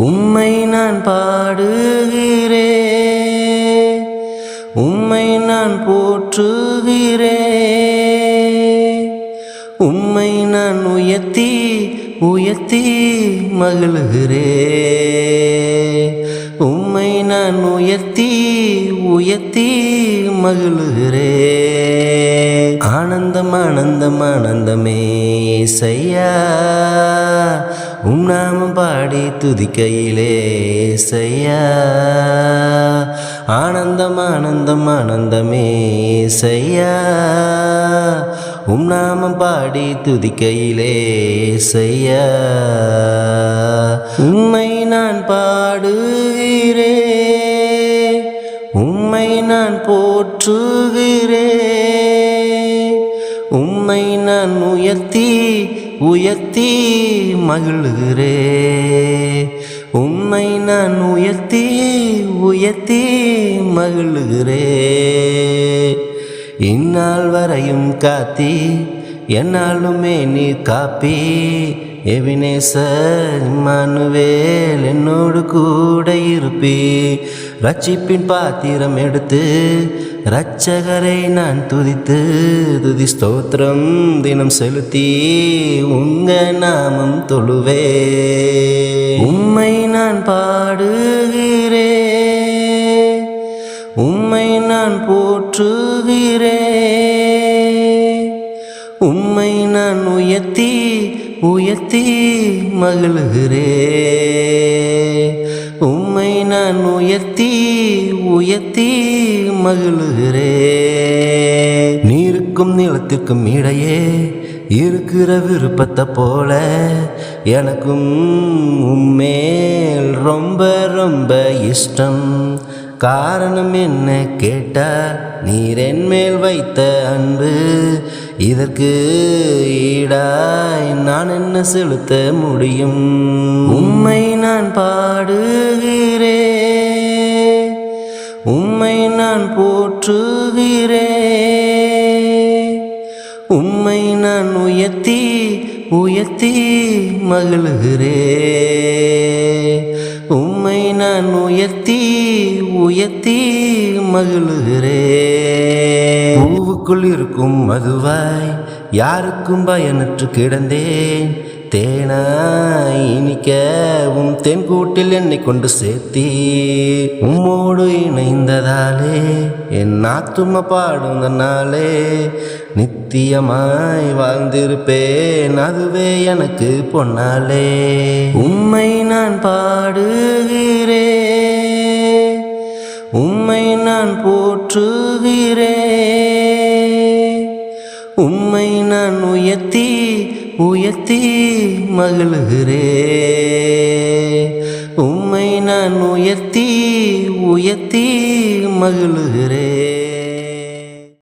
உம்மை நான் பாடுகிறேன். உம்மை நான் போற்றுகிறேன். உம்மை நான் உயர்த்தி உயர்த்தி மகிழுகிறேன். உம்மை நான் உயர்த்தி உயர்த்தி மகிழுகிறே. ஆனந்தம் ஆனந்தம் ஆனந்தமே செய்யா உம் நாமம் பாடி துதிக்கையிலே செய்யா ஆனந்தம் ஆனந்தம் ஆனந்தமே செய்யா உம் நாமம் பாடி துதிக்கையிலே செய்யா உம் போற்றுகிறேன். உம்மை நான் உயர்த்தி உயர்த்தி மகிழ்கிறே உம்மை நான் உயர்த்தி உயர்த்தி மகிழ்கிறே இந்நாள் வரையும் காத்தி என்னாலுமே நீ காப்பி எவினேசர் மனுவேல் என்னோடு கூட இருப்பே. ரட்சிப்பின் பாத்திரம் எடுத்து ரட்சகரை நான் துதித்து துதி ஸ்தோத்திரம் தினம் செலுத்தி உங்க நாமம் தொழுவே. உம்மை நான் பாடுகிறே. உம்மை நான் போற்றுகிறேன் உம்மை நான் உயர்த்தி உயர்த்தி மகிழ்கிறேன் உம்மை நான் உயர்த்தி உயர்த்தி மகிழ்கிறேன் நீருக்கும் நிலத்திற்கும் இடையே இருக்கிற விருப்பத்தை போல எனக்கும் உம்மேல் ரொம்ப ரொம்ப இஷ்டம். காரணம் என்ன கேட்டால் நீர் என் மேல் வைத்த அன்பு இதற்கு ஈடாய் நான் என்ன செலுத்த முடியும்? உம்மை நான் பாடுகிறேன். உம்மை நான் போற்றுகிறேன். உம்மை நான் உயர்த்தி உயர்த்தி மகிழ்கிறேன். உம்மை நான் உயர்த்தி உயர்த்தி மகிழ்கிறேன். பூவுக்குள் இருக்கும் மதுவாய் யாருக்கும் பயனற்று கிடந்தேன். தேனாய் இனிக்கவும் தென்கூட்டில் என்னை கொண்டு சேர்த்தி உம்மோடு இணைந்ததாலே என் ஆத்தும பாடுந்தனாலே நித்தியமாய் வாழ்ந்திருப்பேன் அதுவே எனக்கு பொன்னாலே. உம்மை நான் பாடுகிறேன் உம்மை நான் போற்றுகிறேன். உம்மை நான் உயர்த்தி உயர்த்தி மகிழ்கிறே. உம்மை நான் உயர்த்தி உயர்த்தி மகிழ்கிறே.